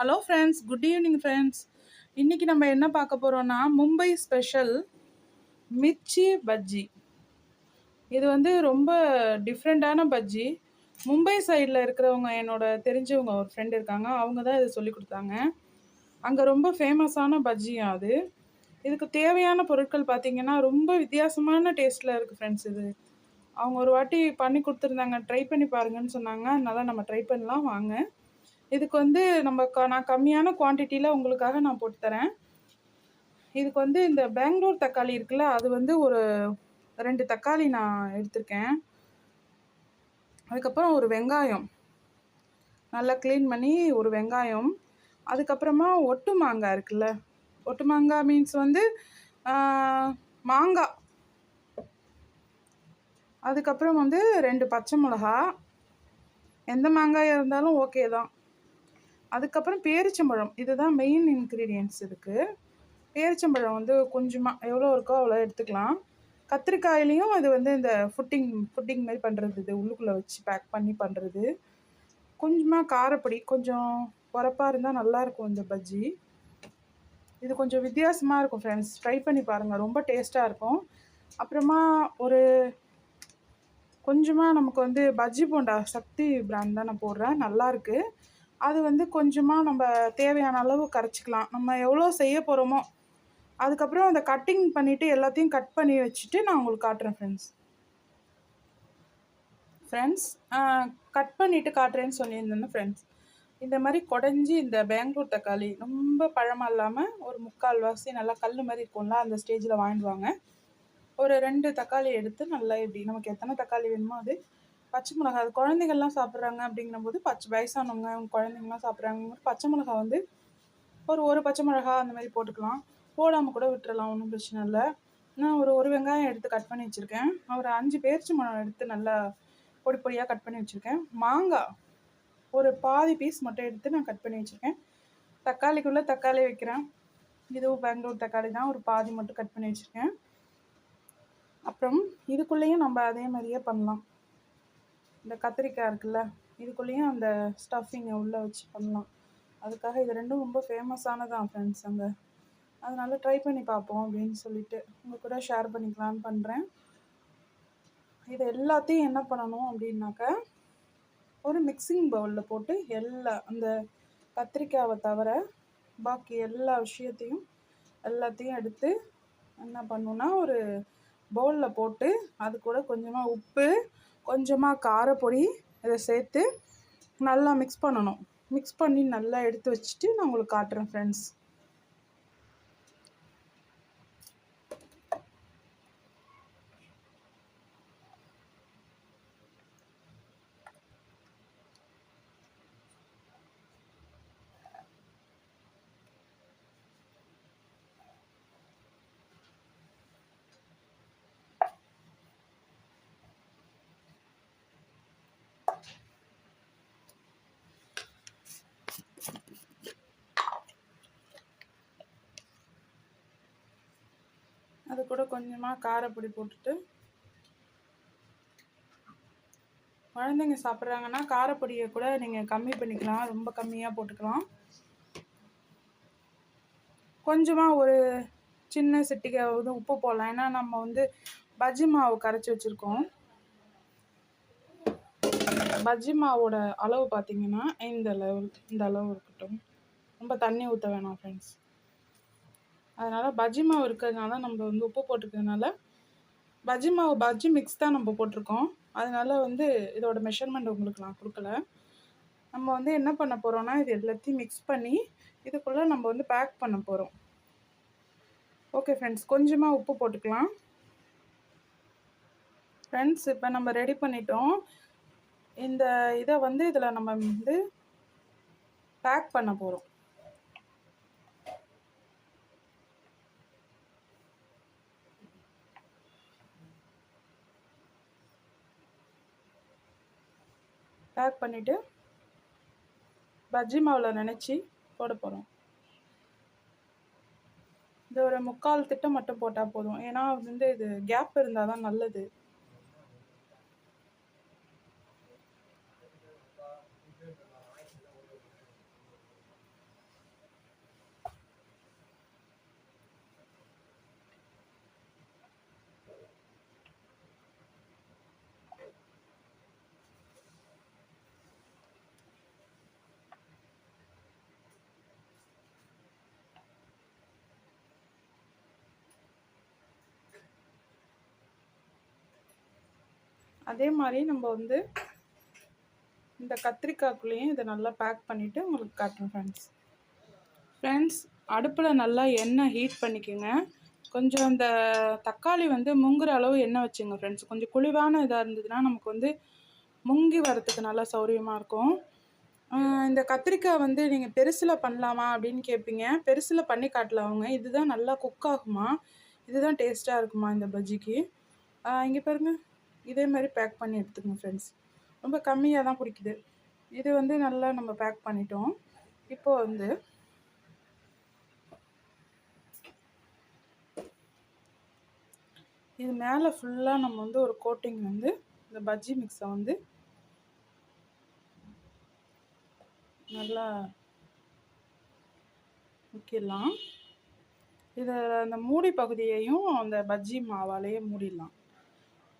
Hello friends good evening friends இன்றைக்கி நம்ம என்ன பார்க்க போகிறோன்னா மும்பை ஸ்பெஷல் மிர்ச்சி பஜ்ஜி. இது வந்து ரொம்ப டிஃப்ரெண்ட்டான பஜ்ஜி. மும்பை சைடில் இருக்கிறவங்க என்னோட தெரிஞ்சவங்க ஒரு ஃப்ரெண்ட் இருக்காங்க. அவங்க தான் இதை சொல்லி கொடுத்தாங்க. அங்கே ரொம்ப ஃபேமஸான பஜ்ஜியும் அது. இதுக்கு தேவையான பொருட்கள் பார்த்தீங்கன்னா ரொம்ப வித்தியாசமான டேஸ்ட்டில் இருக்குது ஃப்ரெண்ட்ஸ் இது. அவங்க ஒரு வாட்டி பண்ணி கொடுத்துருந்தாங்க. ட்ரை பண்ணி பாருங்கன்னு சொன்னாங்க. அதனால் நம்ம ட்ரை பண்ணலாம். வாங்க. இதுக்கு வந்து நம்ம க நான் கம்மியான குவான்டிட்டியில் உங்களுக்காக நான் போட்டு தரேன். இதுக்கு வந்து இந்த பெங்களூர் தக்காளி இருக்குல்ல அது வந்து ஒரு ரெண்டு தக்காளி நான் எடுத்திருக்கேன். அதுக்கப்புறம் ஒரு வெங்காயம். நல்லா க்ளீன் பண்ணி ஒரு வெங்காயம். அதுக்கப்புறமா ஒட்டு மாங்காய் இருக்குல்ல ஒட்டு மாங்காய் மீன்ஸ் வந்து மாங்காய். அதுக்கப்புறம் வந்து ரெண்டு பச்சை மிளகா எந்த மாங்காயாக இருந்தாலும் ஓகே தான். அதுக்கப்புறம் பேரிச்சம்பழம். இதுதான் மெயின் இன்க்ரீடியன்ட்ஸ் இதுக்கு. பேரிச்சம்பழம் வந்து கொஞ்சமாக எவ்வளோ இருக்கோ அவ்வளோ எடுத்துக்கலாம். கத்திரிக்காயிலையும் அது வந்து இந்த ஃபுட்டிங் ஃபுட்டிங் மாதிரி பண்ணுறது இது உள்ளுக்குள்ளே வச்சு பேக் பண்ணி பண்ணுறது கொஞ்சமாக காரப்பொடி கொஞ்சம் உரப்பாக இருந்தால் நல்லாயிருக்கும் இந்த பஜ்ஜி. இது கொஞ்சம் வித்தியாசமாக இருக்கும் ஃப்ரெண்ட்ஸ் ட்ரை பண்ணி பாருங்கள் ரொம்ப டேஸ்ட்டாக இருக்கும். அப்புறமா ஒரு கொஞ்சமாக நமக்கு வந்து பஜ்ஜி போண்டா சக்தி பிராண்ட் தான் நான் போடுறேன். நல்லாயிருக்கு அது வந்து கொஞ்சமாக நம்ம தேவையான அளவு கரைச்சிக்கலாம். நம்ம எவ்வளோ செய்ய போகிறோமோ அதுக்கப்புறம் அந்த கட்டிங் பண்ணிவிட்டு எல்லாத்தையும் கட் பண்ணி வச்சுட்டு நான் உங்களுக்கு காட்டுறேன் ஃப்ரெண்ட்ஸ் ஃப்ரெண்ட்ஸ் கட் பண்ணிவிட்டு காட்டுறேன்னு சொல்லியிருந்தேன் ஃப்ரெண்ட்ஸ் இந்த மாதிரி குடஞ்சி இந்த பெங்களூர் தக்காளி ரொம்ப பழமாக இல்லாமல் ஒரு முக்கால் வாசி நல்லா கல் மாதிரி இருக்கும்ல அந்த ஸ்டேஜில் வாங்கிடுவாங்க ஒரு ரெண்டு தக்காளி எடுத்து நல்லா இப்படி நமக்கு எத்தனை தக்காளி வேணுமோ அது பச்சை மிளகா அது குழந்தைகள்லாம் சாப்பிட்றாங்க அப்படிங்கிற போது பச்சை வயசானவங்க அவங்க குழந்தைங்கலாம் சாப்பிட்றாங்க. பச்சை மிளகா வந்து ஒரு ஒரு பச்சை மிளகா அந்த மாதிரி போட்டுக்கலாம். போடாமல் கூட விட்டுறலாம் ஒன்றும் பிரச்சனை இல்லை. நான் ஒரு ஒரு வெங்காயம் எடுத்து கட் பண்ணி வச்சுருக்கேன். ஒரு அஞ்சு பேரிச்சி மரம் எடுத்து நல்லா பொடி பொடியாக கட் பண்ணி வச்சுருக்கேன். மாங்காய் ஒரு பாதி பீஸ் மட்டும் எடுத்து நான் கட் பண்ணி வச்சுருக்கேன். தக்காளிக்குள்ளே தக்காளி வைக்கிறேன். இதுவும் பெங்களூர் தக்காளி தான். ஒரு பாதி மட்டும் கட் பண்ணி வச்சுருக்கேன். அப்புறம் இதுக்குள்ளேயும் நம்ம அதே மாதிரியே பண்ணலாம். இந்த கத்திரிக்காய் இருக்குல்ல இதுக்குள்ளேயும் அந்த ஸ்டஃபிங்கை உள்ளே வச்சு பண்ணலாம். அதுக்காக இது ரெண்டும் ரொம்ப ஃபேமஸானதான் ஃப்ரெண்ட்ஸ் அங்கே. அதனால் ட்ரை பண்ணி பார்ப்போம் அப்படின்னு சொல்லிட்டு. உங்கள் கூட ஷேர் பண்ணிக்கலான்னு பண்ணுறேன் இது எல்லாத்தையும் என்ன பண்ணணும் அப்படின்னாக்க ஒரு மிக்சிங் பவுலில் போட்டு எல்லா அந்த கத்திரிக்காவை தவிர பாக்கி எல்லா விஷயத்தையும் எல்லாத்தையும் எடுத்து என்ன பண்ணுன்னா ஒரு பவுலில் போட்டு அது கூட கொஞ்சமாக உப்பு கொஞ்சமாக காரப்பொடி இதை சேர்த்து நல்லா மிக்ஸ் பண்ணணும். மிக்ஸ் பண்ணி நல்லா எடுத்து வச்சுட்டு நான் உங்களுக்கு காட்டுறேன் ஃப்ரெண்ட்ஸ் அது கூட கொஞ்சமாக காரப்பொடி போட்டுட்டு குழந்தைங்க சாப்பிட்றாங்கன்னா காரப்பொடியை கூட நீங்கள் கம்மி பண்ணிக்கலாம். ரொம்ப கம்மியாக போட்டுக்கலாம். கொஞ்சமாக ஒரு சின்ன சிட்டிகை வந்து உப்பு போடலாம். ஏன்னா நம்ம வந்து பஜ்ஜி மாவு கரைச்சி வச்சுருக்கோம். பஜ்ஜி மாவோட அளவு பார்த்தீங்கன்னா இந்த அளவு இந்த அளவு இருக்கட்டும். ரொம்ப தண்ணி ஊற்ற வேணாம் ஃப்ரெண்ட்ஸ் அதனால் பஜ்ஜி மாவு இருக்கிறதுனால நம்ம வந்து உப்பு போட்டிருக்கிறதுனால பஜ்ஜி மாவு பஜ்ஜி மிக்ஸ் தான் நம்ம போட்டிருக்கோம். அதனால் வந்து இதோட மெஷர்மெண்ட் உங்களுக்கு நான் கொடுக்கல. நம்ம வந்து என்ன பண்ண போகிறோன்னா இது எல்லாத்தையும் மிக்ஸ் பண்ணி இதுக்குள்ளே நம்ம வந்து பேக் பண்ண போகிறோம் ஓகே ஃப்ரெண்ட்ஸ் கொஞ்சமாக உப்பு போட்டுக்கலாம். ஃப்ரெண்ட்ஸ் இப்போ நம்ம ரெடி பண்ணிட்டோம். இந்த இதை வந்து இதில் நம்ம வந்து பேக் பண்ண போகிறோம் பேக் பண்ணிவிட்டு பஜ்ஜி மாவில் நினச்சி போட போகிறோம் இது ஒரு முக்கால் திட்டம் மட்டும் போட்டால் போதும். ஏன்னா வந்து இது கேப் இருந்தால் தான் நல்லது. அதே மாதிரி நம்ம வந்து இந்த கத்திரிக்காய்க்குள்ளேயும் இதை நல்லா பேக் பண்ணிவிட்டு உங்களுக்கு காட்டுறேன் ஃப்ரெண்ட்ஸ் ஃப்ரெண்ட்ஸ் அடுப்பில் நல்லா எண்ணெய் ஹீட் பண்ணிக்கோங்க. கொஞ்சம் அந்த தக்காளி வந்து முங்குற அளவு எண்ணெய் வச்சுங்க ஃப்ரெண்ட்ஸ் கொஞ்சம் குழிவான இதாக இருந்ததுன்னா நமக்கு வந்து முங்கி வரத்துக்கு நல்லா சௌரியமாக இருக்கும். இந்த கத்திரிக்காய் வந்து நீங்கள் பெருசில் பண்ணலாமா அப்படின்னு கேட்பீங்க பெருசில் பண்ணி காட்டல அவங்க இதுதான் நல்லா குக் ஆகுமா? இதுதான் டேஸ்ட்டாக இருக்குமா இந்த பஜ்ஜிக்கு? இங்கே பாருங்கள் இதே மாதிரி பேக் பண்ணி எடுத்துக்கோங்க ஃப்ரெண்ட்ஸ் ரொம்ப கம்மியாக தான் பிடிக்குது. இது வந்து நல்லா நம்ம பேக் பண்ணிட்டோம். இப்போ வந்து இது மேலே ஃபுல்லாக நம்ம வந்து ஒரு கோட்டிங் வந்து இந்த பஜ்ஜி மிக்ஸை வந்து நல்லா முக்கிடலாம் இதை அந்த மூடி பகுதியையும் அந்த பஜ்ஜி மாவாலேயே மூடிடலாம்.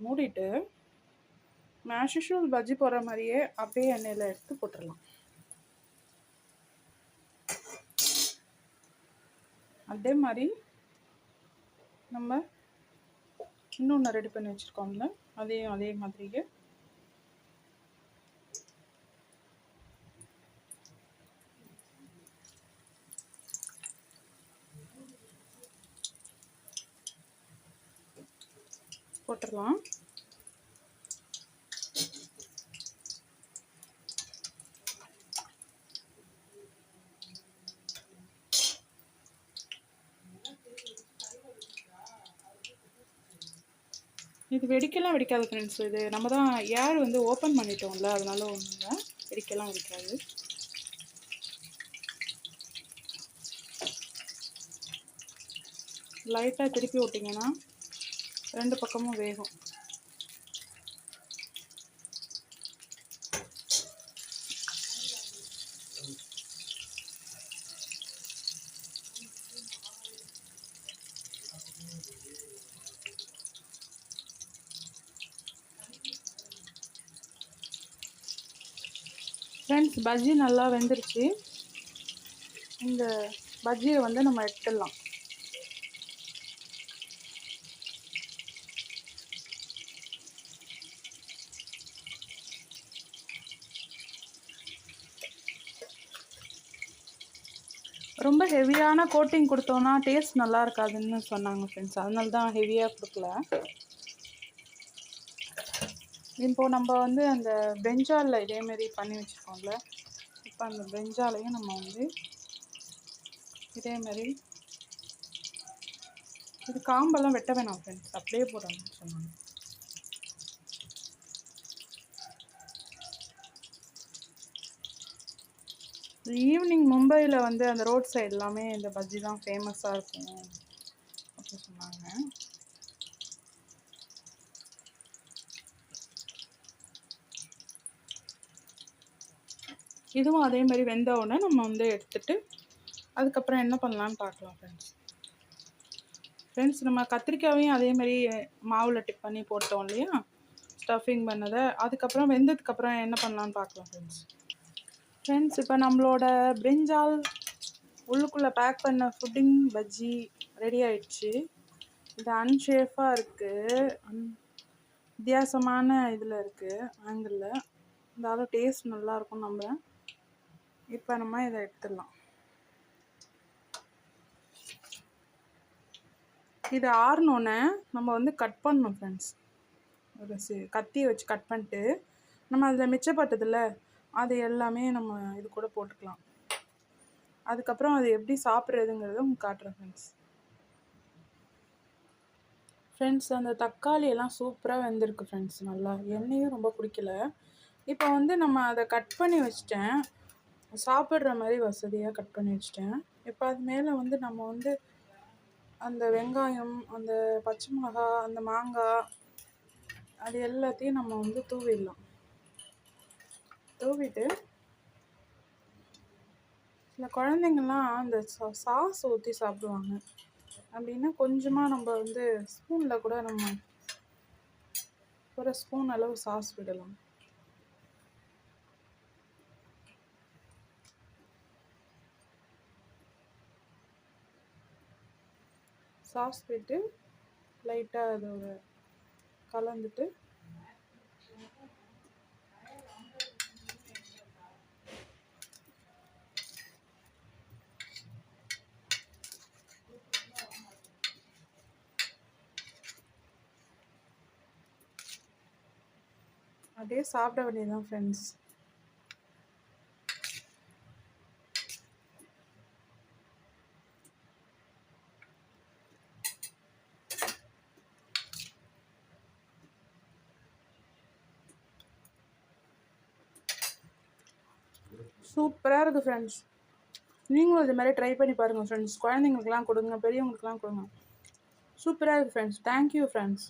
மூடிட்டு மேஷிஷுவல் பஜ்ஜி போடுற மாதிரியே அப்படியே எண்ணெயில் எடுத்து போட்டுடலாம். அதே மாதிரி நம்ம இன்னொன்று ரெடி பண்ணி வச்சுருக்கோம்ல அதையும் அதே மாதிரியே போட்டுடலாம் இது வெடிக்கலாம் வெடிக்காது ஃப்ரெண்ட்ஸ் இது நம்ம தான் ஏர் வந்து ஓப்பன் பண்ணிட்டோம்ல அதனால ஒன்றும் இல்லை வெடிக்கலாம் வெடிக்காது. லைட்டாக திருப்பி விட்டிங்கன்னா ரெண்டு பக்கமும் வேகும். ஃப்ரெண்ட்ஸ் பஜ்ஜி நல்லா வெந்துருச்சு. இந்த பஜ்ஜியை வந்து நம்ம எடுத்துடலாம். ரொம்ப ஹெவியான கோட்டிங் கொடுத்தோன்னா டேஸ்ட் நல்லா இருக்காதுன்னு சொன்னாங்க ஃப்ரெண்ட்ஸ் அதனால தான் ஹெவியாக கொடுக்கல. இப்போது நம்ம வந்து அந்த பெஞ்சாலில் இதேமாரி பண்ணி வச்சுருக்கோம்ல. இப்போ அந்த பெஞ்சாலையும் நம்ம வந்து இதேமாரி இது காம்பெல்லாம் வெட்ட வேணாம் ஃப்ரெண்ட்ஸ் அப்படியே போடணும்னு சொன்னாங்க. ஈவினிங் மும்பையில் வந்து அந்த ரோட் சைடு எல்லாமே இந்த பஜ்ஜி தான் ஃபேமஸாக இருக்கும் அப்படின்னு சொன்னாங்க. இதுவும் அதே மாதிரி வெந்த உடனே நம்ம வந்து எடுத்துட்டு அதுக்கப்புறம் என்ன பண்ணலான்னு பார்க்கலாம் ஃப்ரெண்ட்ஸ் ஃப்ரெண்ட்ஸ் நம்ம கத்திரிக்காயையும் அதே மாதிரி மாவில் டிப் பண்ணி போட்டோம் இல்லையா? ஸ்டஃபிங் பண்ணதை அதுக்கப்புறம் வெந்ததுக்கப்புறம் என்ன பண்ணலான்னு பார்க்கலாம் ஃப்ரெண்ட்ஸ் ஃப்ரெண்ட்ஸ் இப்போ நம்மளோட பிரிஞ்சால் உள்ளுக்குள்ளே பேக் பண்ண ஃபுட்டிங் பஜ்ஜி ரெடி ஆயிடுச்சு. இது அன்ஷேஃபாக இருக்குது அன் வித்தியாசமான இதில் இருக்குது ஆங்கிளில் இருந்தாலும் டேஸ்ட் நல்லாயிருக்கும் நம்புகிறேன் இப்போ நம்ம இதை எடுத்துடலாம். இது ஆறினோன்னே நம்ம வந்து கட் பண்ணணும் ஃப்ரெண்ட்ஸ் ஒரு சி கத்தியை வச்சு கட் பண்ணிட்டு நம்ம அதில் மிச்சப்பட்டதில்ல அது எல்லாமே நம்ம இது கூட போட்டுக்கலாம். அதுக்கப்புறம் அது எப்படி சாப்பிட்றதுங்கிறத உங்களுக்கு காட்டுறேன் ஃப்ரெண்ட்ஸ் ஃப்ரெண்ட்ஸ் அந்த தக்காளி எல்லாம் சூப்பராக வெந்திருக்கு ஃப்ரெண்ட்ஸ் நல்லா. எண்ணெயும் ரொம்ப பிடிக்கல இப்போ வந்து நம்ம அதை கட் பண்ணி வச்சிட்டேன். சாப்பிட்ற மாதிரி வசதியாக கட் பண்ணி வச்சிட்டேன். இப்போ அது மேலே வந்து நம்ம வந்து அந்த வெங்காயம் அந்த பச்சை மிளகா அந்த மாங்காய் அது எல்லாத்தையும் நம்ம வந்து தூவிடலாம். தூவிட்டு சில குழந்தைங்கள்லாம் அந்த சாஸ் ஊற்றி சாப்பிடுவாங்க. அப்படின்னா கொஞ்சமாக நம்ம வந்து ஸ்பூனில் கூட நம்ம ஒரு ஸ்பூன் அளவு சாஸ் விடலாம். சாஸ் விட்டு லைட்டாக அதோட கலந்துட்டு அப்படியே சாப்பிட வேண்டியதுதான் ஃப்ரெண்ட்ஸ் சூப்பராக இருக்குது ஃப்ரெண்ட்ஸ் நீங்களும் இது மாதிரி ட்ரை பண்ணி பாருங்கள் ஃப்ரெண்ட்ஸ் குழந்தைங்களுக்குலாம் கொடுங்க பெரியவங்களுக்குலாம் கொடுங்க. சூப்பராக இருக்குது ஃப்ரெண்ட்ஸ் தேங்க்யூ ஃப்ரெண்ட்ஸ்